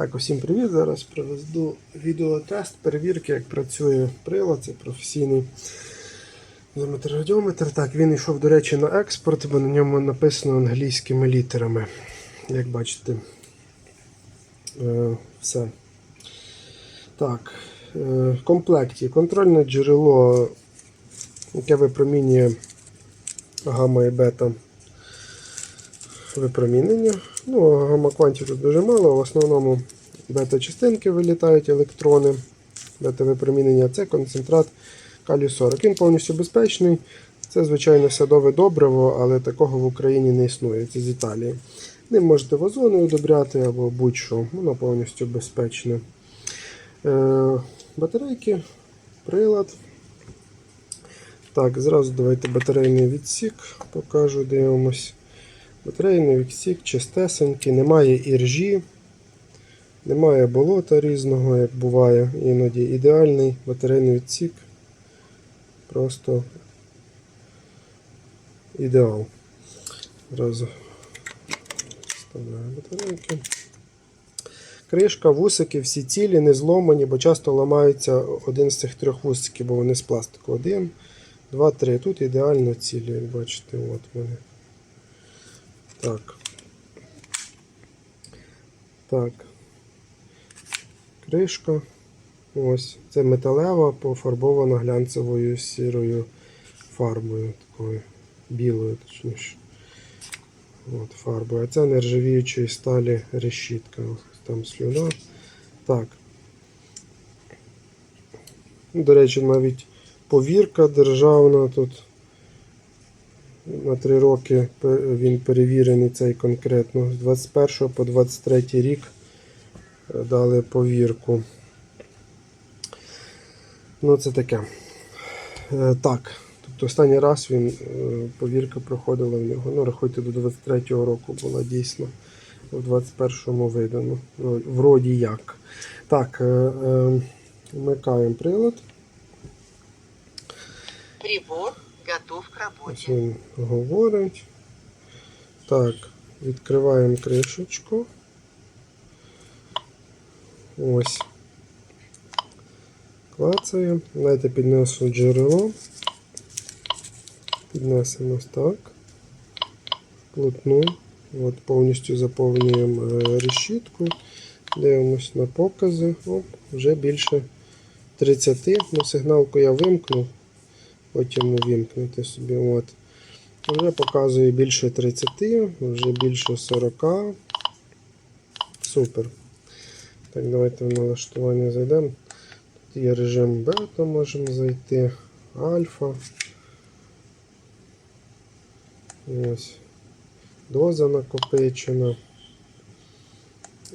Так, усім привіт! Зараз проведу відеотест перевірки, як працює прилад, це професійний радіометр. Так, він йшов, до речі, на експорт, бо на ньому написано англійськими літерами. Як бачите, Е, все. Так, е, в комплекті контрольне джерело, яке випромінює гамма і бета випромінення. Ну, гамма-квантів тут дуже мало, в основному бета-частинки вилітають електрони. Бета-випромінення це концентрат калію 40. Він повністю безпечний. Це, звичайно, садове добриво, але такого в Україні не існує. Це з Італії. Ним можете вазони удобряти або будь-що. Воно повністю безпечне. Е, батарейки, прилад. Так, зразу давайте батарейний відсік покажу, дивимось. Батарейний відсік чистесенький, немає іржі, немає болота різного, як буває іноді. Ідеальний батарейний відсік. Просто ідеал. Зразу вставляю батарейки. Кришка, вусики, всі цілі, не зломані, бо часто ламаються один з цих трьох вусиків, бо вони з пластику. Один, два, три. Тут ідеально цілі, як бачите, от вони. Так. Так. Кришка. Ось. Це металева, пофарбована глянцевою сірою фарбою, такою білою, точніше. От, фарбою. А це нержавіючої сталі решітка. Ось там слюна. Так. До речі, навіть повірка державна тут. На 3 роки він перевірений цей конкретно. З 21 по 23 рік е, дали повірку. Ну, це таке. Е, Так. Тобто останній раз він е, повірка проходила в нього. Ну, рахуйте, до 23-го року була дійсно. В 21-му видано. Ну, Вроді як. Так, вмикаємо прилад. Прибор готов к работе. він говорить. Так, відкриваємо кришечку. Ось. Клацаємо. Давайте піднесу джерело. Піднесемо так. Плотну. От повністю заповнюємо е, решітку. Дивимось на покази. Оп, вже більше 30. Ну, сигналку я вимкнув. Потім увімкнути собі. От. Вже показує більше 30, вже більше 40. Супер. Так, давайте в налаштування зайдемо. Тут є режим бета, можемо зайти. Альфа. Ось. Доза накопичена.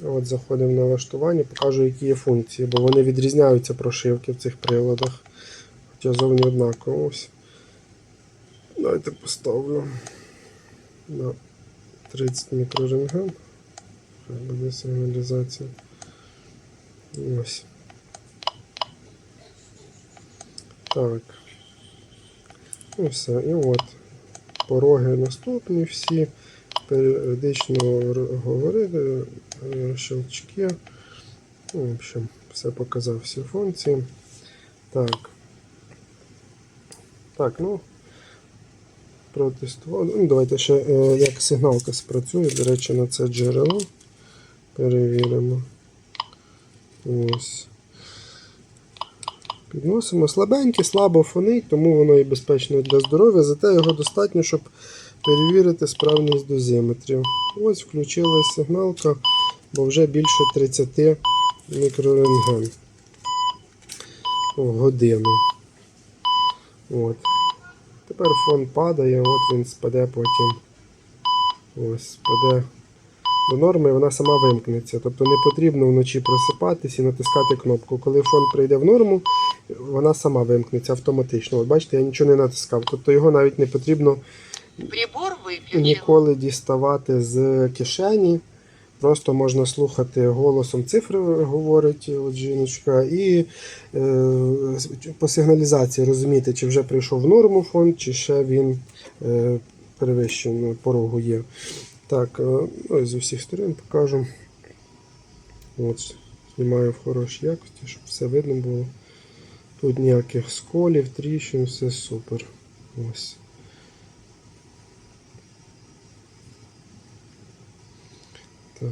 От заходимо в налаштування, покажу, які є функції, бо вони відрізняються прошивки в цих приладах. Хоча зовні однаково. Ось. Давайте поставлю на 30 мікрорентген. Хай буде сигналізація. Ось. Так. І все. І от. Пороги наступні всі. Періодично говорити, е, щелчки. Ну, в общем, все показав всі функції. Так. Так, ну. Протестували. Ну, давайте ще е, як сигналка спрацює, до речі, на це джерело. Перевіримо. Ось. Підносимо слабенький, слабо фонить, тому воно і безпечно для здоров'я, зате його достатньо, щоб перевірити справність дозиметрів. Ось включилась сигналка, бо вже більше 30 мікрорентген в годину. От. Тепер фон падає, от він спаде потім. Ось, спаде до норми, і вона сама вимкнеться. Тобто не потрібно вночі просипатись і натискати кнопку. Коли фон прийде в норму, вона сама вимкнеться автоматично. От бачите, я нічого не натискав. Тобто його навіть не потрібно ніколи діставати з кишені. Просто можна слухати голосом цифри, говорить от жіночка, і е, по сигналізації розуміти, чи вже прийшов в норму фонд, чи ще він е, перевищений порогу є. Так, е, ну, з усіх сторон покажу. От, знімаю в хорошій якості, щоб все видно було. Тут ніяких сколів, тріщин, все супер. Ось. Так.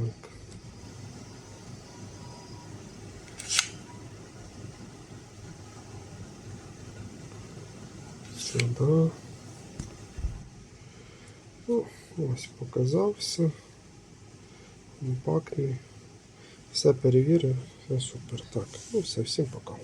Сюди. Ну, ось показав все. Компактний. Все перевірив, все супер. Так, ну все, всім пока.